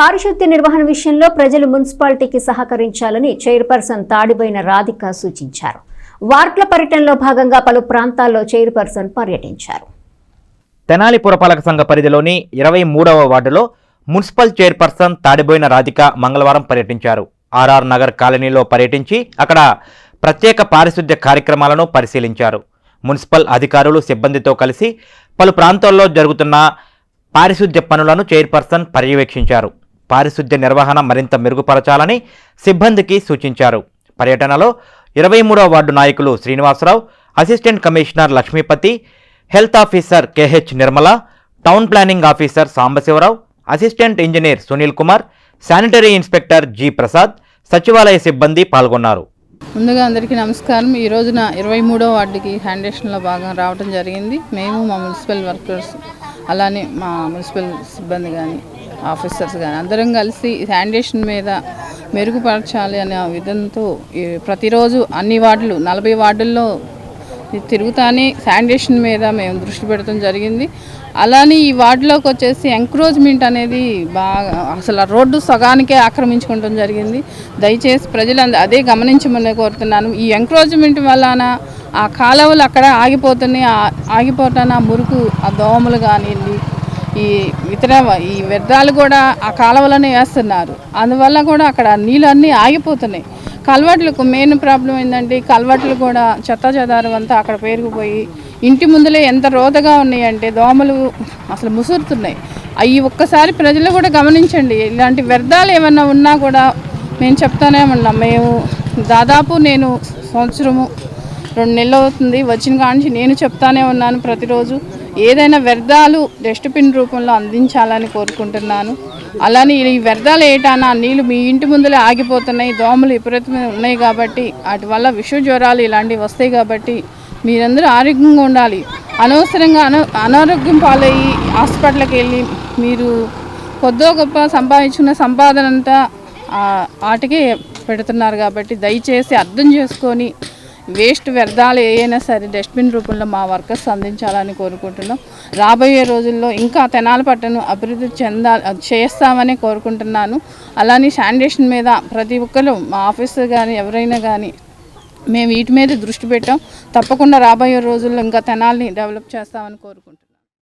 పారిశుద్ధ్య నిర్వహణ విషయంలో ప్రజలు మున్సిపాలిటీకి సహకరించాలని చైర్పర్సన్ తాడిబోయిన రాధిక సూచించారు. వార్ట్ల పర్యటనలో భాగంగా పలు ప్రాంతాల్లో చైర్పర్సన్ పర్యటించారు. తెనాలి పురపాలక సంఘ పరిధిలోని ఇరవై మూడవ వార్డులో మున్సిపల్ చైర్పర్సన్ తాడిబోయిన రాధిక మంగళవారం పర్యటించారు. ఆర్ఆర్ నగర్ కాలనీలో పర్యటించి అక్కడ ప్రత్యేక పారిశుద్ధ్య కార్యక్రమాలను పరిశీలించారు. మున్సిపల్ అధికారులు సిబ్బందితో కలిసి పలు ప్రాంతాల్లో జరుగుతున్న పారిశుద్ధ్య పనులను చైర్పర్సన్ పర్యవేక్షించారు. పారిశుద్ధ్య నిర్వహణ మరింత మెరుగుపరచాలని సిబ్బందికి సూచించారు. పర్యటనలో ఇరవై మూడవ వార్డు నాయకులు Srinivasarao assistant commissioner Lakshmipathi health officer KH Nirmala town planning officer Sambasivarao assistant engineer Sunil Kumar sanitary inspector G Prasad సచివాలయ సిబ్బంది పాల్గొన్నారు. ముందుగా అందరికీ నమస్కారం. ఈ రోజున ఇరవై మూడో వార్డుకి హ్యాండేషన్లో భాగం రావడం జరిగింది. మేము మా మున్సిపల్ వర్కర్స్ అలానే మా మున్సిపల్ సిబ్బంది కానీ ఆఫీసర్స్ కానీ అందరం కలిసి శానిటేషన్ మీద మెరుగుపరచాలి అనే విధంతో ఈ ప్రతిరోజు అన్ని వార్డులు నలభై వార్డుల్లో తిరుగుతానే శానిటేషన్ మీద మేము దృష్టి పెడతాం జరిగింది. అలానే ఈ వార్డులోకి వచ్చేసి ఎంకరేజ్మెంట్ అనేది బాగా అసలు రోడ్డు సగానికే ఆక్రమించుకోవడం జరిగింది. దయచేసి ప్రజలు అదే గమనించమని కోరుతున్నాను. ఈ ఎంక్రోజ్మెంట్ వలన ఆ కాలువలు అక్కడ ఆగిపోతున్నాయి ఆ- ఆగిపోతాన ఆ మురుకు ఆ దోమలు కానివ్వండి ఈ ఇతర ఈ వ్యర్థాలు కూడా ఆ కాలువలోనే వేస్తున్నారు. అందువల్ల కూడా అక్కడ నీళ్ళు అన్నీ ఆగిపోతున్నాయి. కల్వర్ట్లకు మెయిన్ ప్రాబ్లం ఏంటంటే కల్వర్ట్లు కూడా చెత్త చెదారం అంతా అక్కడ పేరుకుపోయి ఇంటి ముందులే ఎంత రోతగా ఉన్నాయంటే దోమలు అసలు ముసురుతున్నాయి. అవి ఒక్కసారి ప్రజలు కూడా గమనించండి ఇలాంటి వ్యర్థాలు ఏమన్నా ఉన్నా కూడా మేము చెప్తానే ఉన్నాం. మేము దాదాపు నేను సంవత్సరము రెండు నెలలు అవుతుంది. వచ్చిన కాడ నుంచి నేను చెప్తానే ఉన్నాను ప్రతిరోజు. ఏదైనా వ్యర్థాలు డస్ట్బిన్ రూపంలో అందించాలని కోరుకుంటున్నాను. అలానే ఈ వ్యర్థాలు ఏటానా నీళ్ళు మీ ఇంటి ముందులే ఆగిపోతున్నాయి దోమలు విపరీతమైన ఉన్నాయి కాబట్టి వాటి వల్ల విష జ్వరాలు ఇలాంటివి వస్తాయి కాబట్టి మీరందరూ ఆరోగ్యంగా ఉండాలి. అనవసరంగా అన అనారోగ్యం పాలయ్యి హాస్పిటల్కి వెళ్ళి మీరు కొద్దో గొప్ప సంపాదించుకున్న సంపాదన అంతా ఆటకే పెడుతున్నారు కాబట్టి దయచేసి అర్థం చేసుకొని వేస్ట్ వ్యర్థాలు ఏవైనా సరే డస్ట్బిన్ రూపంలో మా వర్కర్స్ అందించాలని కోరుకుంటున్నాం. రాబోయే రోజుల్లో ఇంకా తెనాల పట్టణం అభివృద్ధి చెందా చేస్తామని కోరుకుంటున్నాను. అలానే శానిటేషన్ మీద ప్రతి ఒక్కరు మా ఆఫీసర్ కానీ ఎవరైనా కానీ మేము వీటి మీద దృష్టి పెట్టాం. తప్పకుండా రాబోయే రోజుల్లో ఇంకా తెనాల్ని డెవలప్ చేస్తామని కోరుకుంటున్నాం.